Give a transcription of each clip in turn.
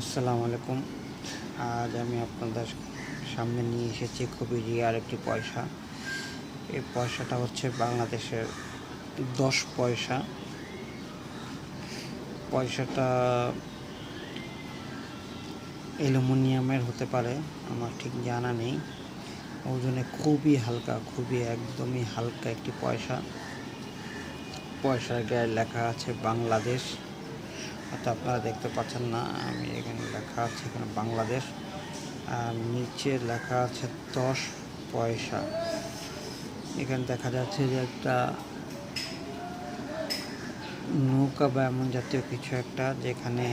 আসসালামু আলাইকুম। আজ আমি আপনাদের সামনে নিয়ে এসেছি খুবই রিয়ার একটি পয়সা। এই পয়সাটা হচ্ছে বাংলাদেশের দশ পয়সা। পয়সাটা অ্যালুমিনিয়ামের হতে পারে, আমার ঠিক জানা নেই। ওজনে খুবই হালকা, খুবই একদমই হালকা একটি পয়সা। পয়সার গায়ে লেখা আছে বাংলাদেশ। হয়তো আপনারা দেখতে পাচ্ছেন না, আমি এখানে লেখা আছে এখানে বাংলাদেশ, আর নিচে লেখা আছে দশ পয়সা। এখানে দেখা যাচ্ছে যে একটা নৌকা বা এমন জাতীয় কিছু একটা যেখানে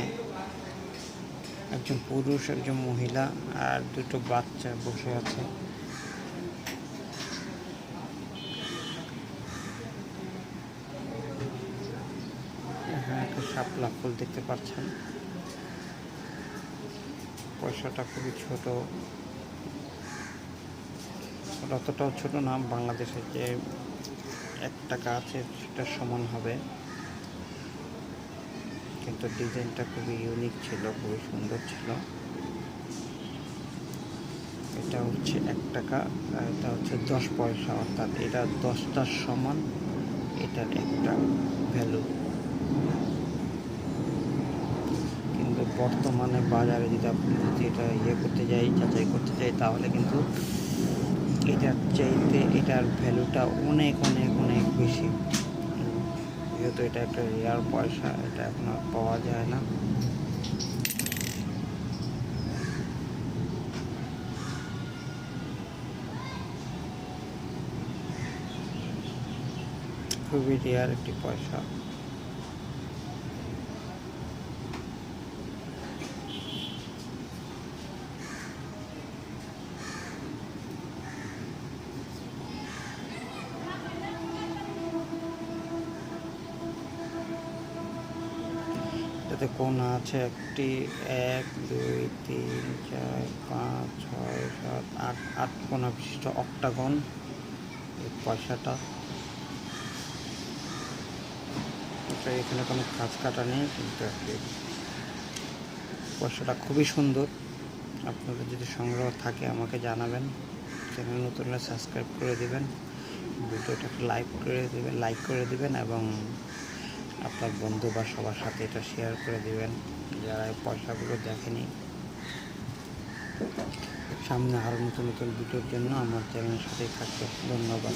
একজন পুরুষ, একজন মহিলা আর দুটো বাচ্চা বসে আছে। এখানে একটা শাপলা ফুল দেখতে পাচ্ছেন। পয়সাটা খুবই ছোট। অতটাও ছোট না বাংলাদেশের যে এক টাকা আছে সেটার সমান হবে। কিন্তু ডিজাইনটা খুবই ইউনিক ছিল, খুবই সুন্দর ছিল। এটা হচ্ছে এক টাকা এটা হচ্ছে দশ পয়সা, অর্থাৎ এটা দশটার সমান, এটার একটা ভ্যালু কিন্তু বর্তমানে বাজারে যদি আপনি যদি এটা ইয়ে করতে যাই, যাচাই করতে যাই, তাহলে কিন্তু এটার চাইতে এটার ভ্যালুটা অনেক অনেক অনেক বেশি। যেহেতু এটা একটা রেয়ার পয়সা, এটা এখন আর পাওয়া যায় না। খুবই রেয়ার একটি পয়সা। এটাতে কোনা আছে? একটি, এক, দুই, তিন, চার, পাঁচ, ছয়, সাত, আট আট কোনা বিশিষ্ট অক্টাগন এই পয়সাটা। এখানে কোনো কাজ কাটা নেই, কিন্তু পয়সাটা খুবই সুন্দর। আপনাদের যদি সংগ্রহ থাকে, আমাকে জানাবেন। চ্যানেল নতুন সাবস্ক্রাইব করে দিবেন। ভিডিওটাকে লাইক করে দেবেন, লাইক করে দিবেন এবং আপনার বন্ধু বা সবার সাথে এটা শেয়ার করে দিবেন। যারা পয়সাগুলো দেখেনি। সামনে আরও নতুন নতুন ভিডিওর জন্য আমার চ্যানেলের সাথেই থাকবে ধন্যবাদ।